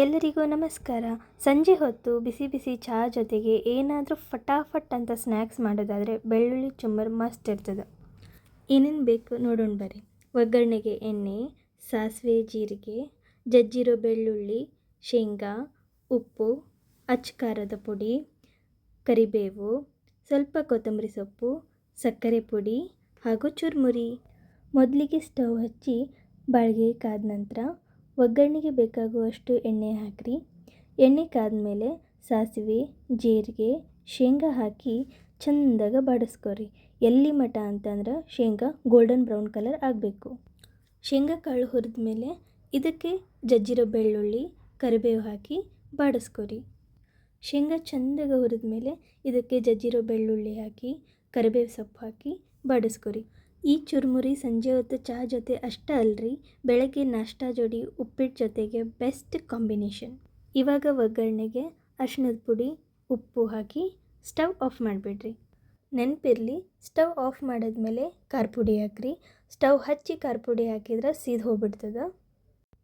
ಎಲ್ಲರಿಗೂ ನಮಸ್ಕಾರ. ಸಂಜೆ ಹೊತ್ತು ಬಿಸಿ ಬಿಸಿ ಚಹಾ ಜೊತೆಗೆ ಏನಾದರೂ ಫಟಾಫಟ್ ಅಂತ ಸ್ನ್ಯಾಕ್ಸ್ ಮಾಡೋದಾದರೆ ಬೆಳ್ಳುಳ್ಳಿ ಚುಮ್ಮರ್ ಮಸ್ತ್ ಇರ್ತದೆ. ಏನೇನು ಬೇಕು ನೋಡೋಣ ಬರ್ರಿ. ಒಗ್ಗರಣೆಗೆ ಎಣ್ಣೆ, ಸಾಸಿವೆ, ಜೀರಿಗೆ, ಜಜ್ಜಿರೋ ಬೆಳ್ಳುಳ್ಳಿ, ಶೇಂಗಾ, ಉಪ್ಪು ಅಚ್ಚಕಾರದ ಪುಡಿ, ಕರಿಬೇವು, ಸ್ವಲ್ಪ ಕೊತ್ತಂಬರಿ ಸೊಪ್ಪು, ಸಕ್ಕರೆ ಪುಡಿ ಹಾಗೂ ಚುರ್ಮುರಿ. ಮೊದಲಿಗೆ ಸ್ಟವ್ ಹಚ್ಚಿ ಬಾಳಿಗೆ ಕಾದ ನಂತರ ಒಗ್ಗರಣೆಗೆ ಬೇಕಾಗುವಷ್ಟು ಎಣ್ಣೆ ಹಾಕಿರಿ. ಎಣ್ಣೆ ಕಾದ್ಮೇಲೆ ಸಾಸಿವೆ, ಜೀರಿಗೆ, ಶೇಂಗಾ ಹಾಕಿ ಚಂದಾಗ ಬಾಡಿಸ್ಕೊರಿ. ಎಲ್ಲಿ ಮಟ ಅಂತಂದ್ರೆ ಶೇಂಗಾ ಗೋಲ್ಡನ್ ಬ್ರೌನ್ ಕಲರ್ ಆಗಬೇಕು. ಶೇಂಗಾ ಕಾಳು ಹುರಿದ ಮೇಲೆ ಇದಕ್ಕೆ ಜಜ್ಜಿರೋ ಬೆಳ್ಳುಳ್ಳಿ, ಕರಿಬೇವು ಹಾಕಿ ಬಾಡಿಸ್ಕೊರಿ. ಶೇಂಗಾ ಚಂದಾಗ ಹುರಿದ ಮೇಲೆ ಇದಕ್ಕೆ ಜಜ್ಜಿರೋ ಬೆಳ್ಳುಳ್ಳಿ ಹಾಕಿ, ಕರಿಬೇವು ಸೊಪ್ಪು ಹಾಕಿ ಬಾಡಿಸ್ಕೊರಿ. ಈ ಚುರುಮುರಿ ಸಂಜೆ ಹೊತ್ತು ಚಹಾ ಜೊತೆ ಅಷ್ಟೇ ಅಲ್ರಿ, ಬೆಳಗ್ಗೆ ನಾಷ್ಟಾ ಜೋಡಿ ಉಪ್ಪಿಟ್ಟು ಜೊತೆಗೆ ಬೆಸ್ಟ್ ಕಾಂಬಿನೇಷನ್. ಇವಾಗ ಒಗ್ಗರಣೆಗೆ ಅರ್ಶಿಣದ ಪುಡಿ, ಉಪ್ಪು ಹಾಕಿ ಸ್ಟವ್ ಆಫ್ ಮಾಡಿಬಿಡ್ರಿ. ನೆನಪಿರಲಿ, ಸ್ಟವ್ ಆಫ್ ಮಾಡಿದ್ಮೇಲೆ ಖಾರ ಪುಡಿ ಹಾಕ್ರಿ. ಸ್ಟವ್ ಹಚ್ಚಿ ಖಾರ ಪುಡಿ ಹಾಕಿದ್ರೆ ಸೀದ್ ಹೋಗ್ಬಿಡ್ತದೆ.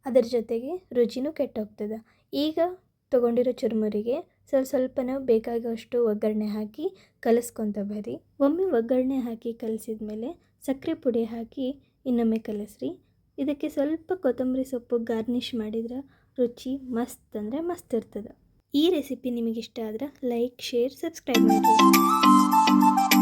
ಅದರ ಜೊತೆಗೆ ರುಚಿನೂ ಕೆಟ್ಟೋಗ್ತದೆ. ಈಗ ತೊಗೊಂಡಿರೋ ಚುರುಮುರಿಗೆ ಸ್ವಲ್ಪ ಸ್ವಲ್ಪನೂ ಬೇಕಾಗುವಷ್ಟು ಒಗ್ಗರಣೆ ಹಾಕಿ ಕಲಸ್ಕೊತ ಬರ್ರಿ. ಒಮ್ಮೆ ಒಗ್ಗರಣೆ ಹಾಕಿ ಕಲಸಿದ ಮೇಲೆ ಸಕ್ಕರೆ ಪುಡಿ ಹಾಕಿ ಇನ್ನೊಮ್ಮೆ ಕಲಸ್ರಿ. ಇದಕ್ಕೆ ಸ್ವಲ್ಪ ಕೊತ್ತಂಬರಿ ಸೊಪ್ಪು ಗಾರ್ನಿಷ್ ಮಾಡಿದ್ರೆ ರುಚಿ ಮಸ್ತ್ ಅಂದರೆ ಮಸ್ತ್ ಇರ್ತದೆ. ಈ ರೆಸಿಪಿ ನಿಮಗಿಷ್ಟ ಆದ್ರೆ ಲೈಕ್, ಶೇರ್, ಸಬ್ಸ್ಕ್ರೈಬ್ ಮಾಡಿ